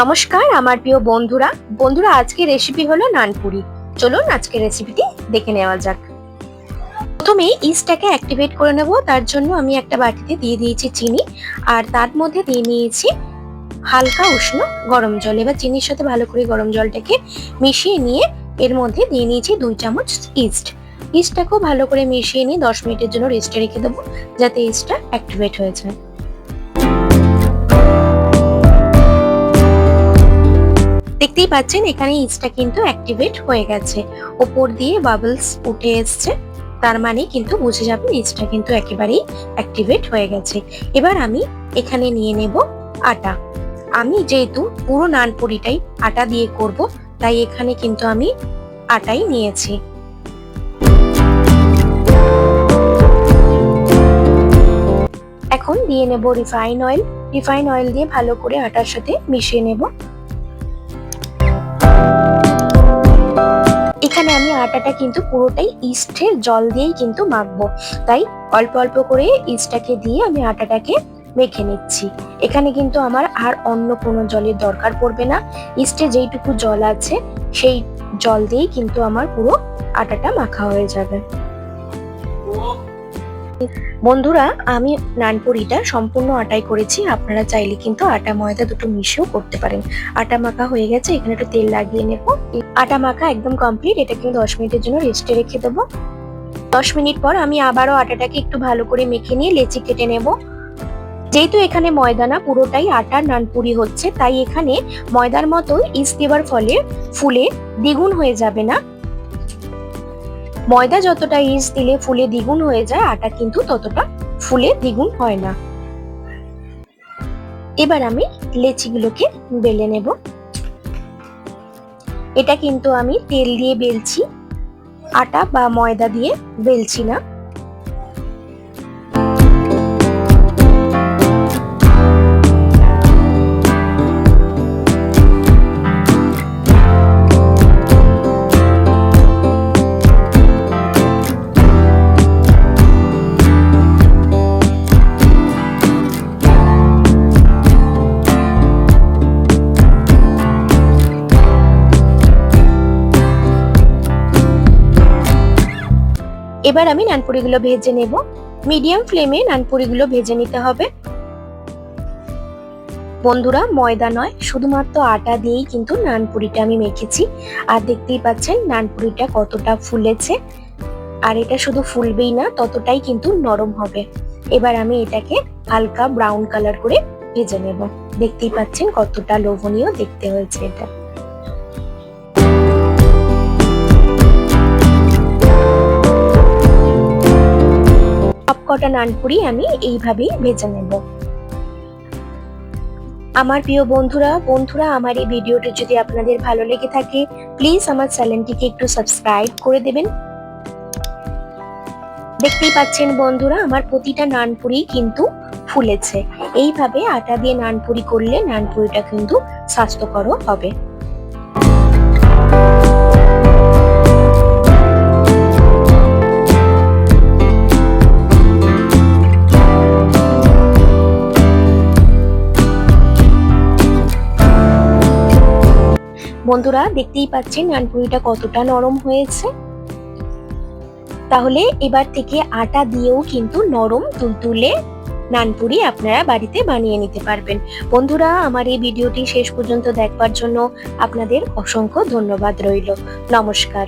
নমস্কার, আমার প্রিয় বন্ধুরা। বন্ধুরা আজকে রেসিপি হলো নানপুরি চলুন আজকে রেসিপিটি দেখে নেওয়া যাক। প্রথমে ইস্টটাকে অ্যাক্টিভেট করে নেব। তার জন্য আমি একটা বাটিতে দিয়ে দিয়েছি চিনি। আর তার মধ্যে দিয়ে নিয়েছি হালকা উষ্ণ গরম জল। এবার চিনির সাথে ভালো করে গরম জলটাকে মিশিয়ে নিয়ে এর মধ্যে দিয়ে নিয়েছি দুই চামচ ইস্ট ইস্টটাকেও ভালো করে মিশিয়ে নিয়ে দশ মিনিটের জন্য রেস্টে রেখে দেবো, যাতে ইস্টটা অ্যাক্টিভেট হয়ে যায়। দেখতেই পাচ্ছেন, এখানে ইস্টটা কিন্তু অ্যাক্টিভেট হয়ে গেছে। ওপর দিয়ে বাবলস উঠে এসছে, তার মানে কিন্তু বুঝে যাবেন ইস্টটা কিন্তু একেবারেই অ্যাক্টিভেট হয়ে গেছে। এবার আমি এখানে নিয়ে নেব আটা। আমি যেহেতু পুরো নানপুরিটাই আটা দিয়ে করব, তাই এখানে কিন্তু আমি আটাই নিয়েছি। এখন দিয়ে নেব রিফাইন অয়েল। রিফাইন অয়েল দিয়ে ভালো করে আটার সাথে মিশিয়ে নেব। এখানে আমি আটাটা কিন্তু পুরোটাই ইস্টের জল দিয়েই কিন্তু মাখবো। তাই অল্প অল্প করে ইস্টটাকে দিয়ে আমি আটাটাকে মেখে নিচ্ছি। এখানে কিন্তু আমার আর অন্য কোনো জলের দরকার পড়বে না। ইস্টে যেইটুকু জল আছে, সেই জল দিয়েই কিন্তু আমার পুরো আটাটা মাখা হয়ে যাবে। বন্ধুরা, আমি নানপুরিটা সম্পূর্ণ আটাই করেছি। আপনারা চাইলে কিন্তু আটা ময়দা দুটো মিশিয়েও করতে পারেন। আটা মাখা হয়ে গেছে, এখানে একটু তেল লাগিয়ে নেব। আটা মাখা একদম কমপ্লিট এটা কিন্তু দশ মিনিটের জন্য রেস্টে রেখে দেবো। দশ মিনিট পর আমি আবারও আটাটাকে একটু ভালো করে মেখে নিয়ে লেচি কেটে নেব। যেহেতু এখানে ময়দা না, পুরোটাই আটার নানপুরি হচ্ছে, তাই এখানে ময়দার মতো ইস দেওয়ার ফলে ফুলে দ্বিগুণ হয়ে যাবে না। ময়দা যতটা ইস দিলে ফুলে দ্বিগুণ হয়ে যায়, আটা কিন্তু ততটা ফুলে দ্বিগুণ হয় না। এবার আমি লেচিগুলোকে বেলে নেব। এটা কিন্তু আমি তেল দিয়ে বেলছি। আটা বা ময়দা দিয়ে বেলছি না। এবার আমি নানপুরিগুলো ভেজে নেব। মিডিয়াম ফ্লেমে নানপুরিগুলো ভেজে নিতে হবে। বন্ধুরা, ময়দা নয়, শুধুমাত্র আটা দিয়েই কিন্তু নানপুরিটা আমি মেখেছি। আর দেখতেই পাচ্ছেন নানপুরিটা কতটা ফুলেছে। আর এটা শুধু ফুলবেই না, ততটাই কিন্তু নরম হবে। এবার আমি এটাকে হালকা ব্রাউন কালার করে ভেজে নেব। দেখতেই পাচ্ছেন কতটা লোভনীয় দেখতে হয়েছে এটা। সবকটা নানপুরি আমি এইভাবেই ভেজে নেব। আমার প্রিয় বন্ধুরা বন্ধুরা, আমার এই ভিডিওটি যদি আপনাদের ভালো লেগে থাকে প্লিজ আমার চ্যানেলটিকে একটু সাবস্ক্রাইব করে দেবেন। দেখতেই পাচ্ছেন বন্ধুরা, আমার প্রতিটা নানপুরি কিন্তু ফুলেছে। এইভাবে আটা দিয়ে নানপুরি করলে নানপুরিটা কিন্তু স্বাস্থ্যকরও হবে। বন্ধুরা, দেখতেই পাচ্ছেন নানপুরিটা কতটা নরম হয়েছে। তাহলে এবার থেকে আটা দিয়েও কিন্তু নরম তুলতুলে নানপুরি আপনারা বাড়িতে বানিয়ে নিতে পারবেন। বন্ধুরা, আমার এই ভিডিওটি শেষ পর্যন্ত দেখবার জন্য আপনাদের অসংখ্য ধন্যবাদ রইল। নমস্কার।